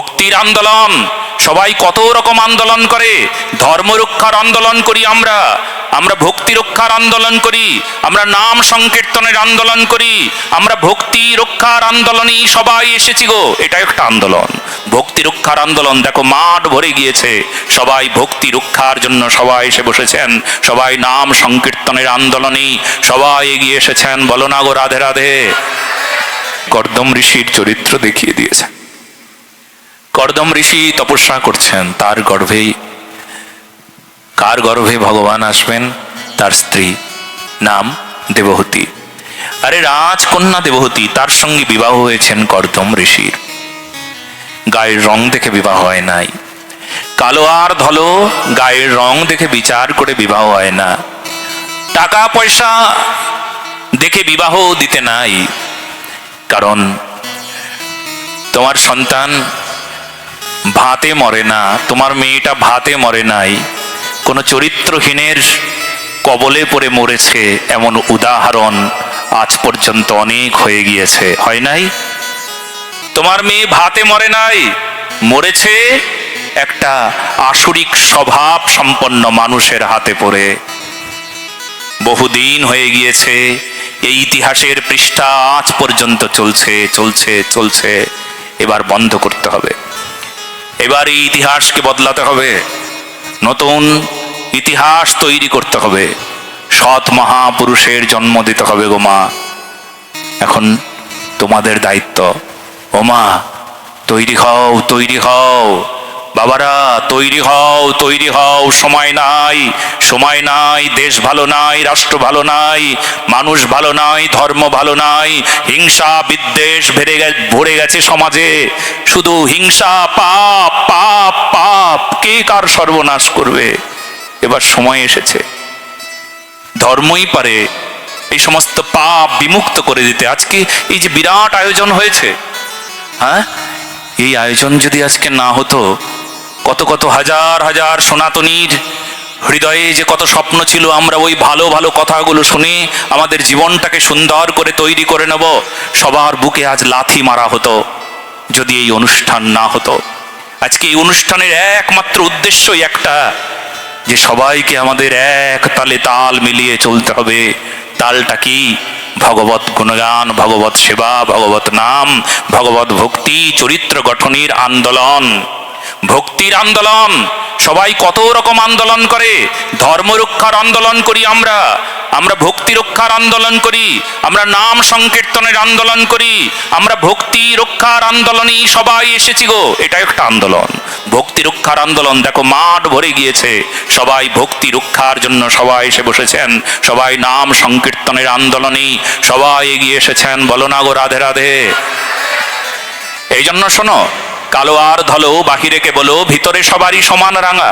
ভক্তির আন্দোলন। সবাই কত রকম আন্দোলন করে? ধর্ম রক্ষার আন্দোলন করি আমরা। আমরা ভক্তি রক্ষার আন্দোলন করি। আমরা নাম সংকীর্তনের আন্দোলন করি। আমরা ভক্তি রক্ষার আন্দোলনই সবাই এসেছি গো। এটা একটা আন্দোলন। ভক্তি রক্ষার আন্দোলন, দেখো মাঠ ভরে গিয়েছে। সবাই ভক্তি রক্ষার জন্য সবাই এসে বসেছেন। সবাই নাম সংকীর্তনের আন্দোলনেই সবাই এগিয়ে এসেছেন। বলো না গো রাধে রাধে। কর্দম ঋষির চরিত্র দেখিয়ে দিয়েছে কর্দম ঋষি তপস্যা করছেন। তার গর্ভেই কার গর্ভে ভগবান আসবেন? তার স্ত্রী। নাম দেবহতী। আরে রাজকন্যা দেবহতী, তার সঙ্গে বিবাহ হয়েছেন কর্দম ঋষির। গায়ের রং দেখে বিবাহ হয় নাই। কালো আর ধলো, গায়ের রং দেখে বিচার করে বিবাহ হয় না। টাকা পয়সা দেখে বিবাহ দিতে নাই। কারণ তোমার সন্তান ভাতে মরে না, তোমার মেয়েটা ভাতে মরে নাই। কোনো চরিত্রহীনের কবলে পড়ে মরেছে এমন উদাহরণ আজ পর্যন্ত অনেক হয়ে গিয়েছে, হয় নাই? তোমার মেয়ে ভাতে মরে নাই, মরেছে একটা আসরিক স্বভাব সম্পন্ন মানুষের হাতে পড়ে। বহুদিন হয়ে গিয়েছে, এই ইতিহাসের পৃষ্ঠা আজ পর্যন্ত চলছে চলছে চলছে। এবার বন্ধ করতে হবে। এবার এই ইতিহাসকে বদলাতে হবে। নতুন ইতিহাস তৈরি করতে হবে। সৎ মহাপুরুষের জন্ম দিতে হবে গোমা এখন তোমাদের দায়িত্ব। ওমা তৈরি হও তৈরি হও। বাবারা, তৈরি হও তৈরি হও, সময় নাই সময় নাই, দেশ ভালো নাই, রাষ্ট্র ভালো নাই, মানুষ ভালো নাই, ধর্ম ভালো নাই, হিংসা, বিদ্বেষ গে- ভরে গেছে সমাজে। শুধু হিংসা, পাপ পাপ পাপ, কে কার সর্বনাশ করবে? এবার সময় এসেছে। ধর্মই পারে, এই সমস্ত পাপ বিমুক্ত করে দিতে। আজকে এই যে বিরাট আয়োজন হয়েছে হ্যাঁ? এই আয়োজন যদি আজকে না হতো কত কত হাজার হাজার সনাতনীর হৃদয়ে যে কত স্বপ্ন ছিল, আমরা ওই ভালো ভালো কথাগুলো শুনে আমাদের জীবনটাকে সুন্দর করে তৈরি করে নেব। সবার বুকে আজ লাথি মারা হতো, যদি এই অনুষ্ঠান না হতো। আজকে এই অনুষ্ঠানের একমাত্র উদ্দেশ্যই একটা, যে সবাইকে আমাদের এক তালে তাল মিলিয়ে চলতে হবে। তালটা কি? ভগবত গুণগান, ভগবত সেবা, ভগবত নাম, ভগবত ভক্তি, চরিত্র গঠনের আন্দোলন। ভক্তির আন্দোলন। সবাই কত রকম আন্দোলন করে? ধর্ম রক্ষার আন্দোলন করি আমরা। আমরা ভক্তি রক্ষার আন্দোলন করি। আমরা নাম সংকীর্তনের আন্দোলন করি। আমরা ভক্তি রক্ষার আন্দোলনেই সবাই এসেছি গো। এটা একটা আন্দোলন। ভক্তি রক্ষার আন্দোলন, দেখো মাঠ ভরে গিয়েছে। সবাই ভক্তি রক্ষার জন্য সবাই এসে বসেছেন। সবাই নাম সংকীর্তনের আন্দোলনেই সবাই এগিয়ে এসেছেন। বলো না গো রাধে রাধে। এই জন্য শোনো কালো আর ধলো বাহিরে কে বলো ভিতরে সবারই সমান রাঙা।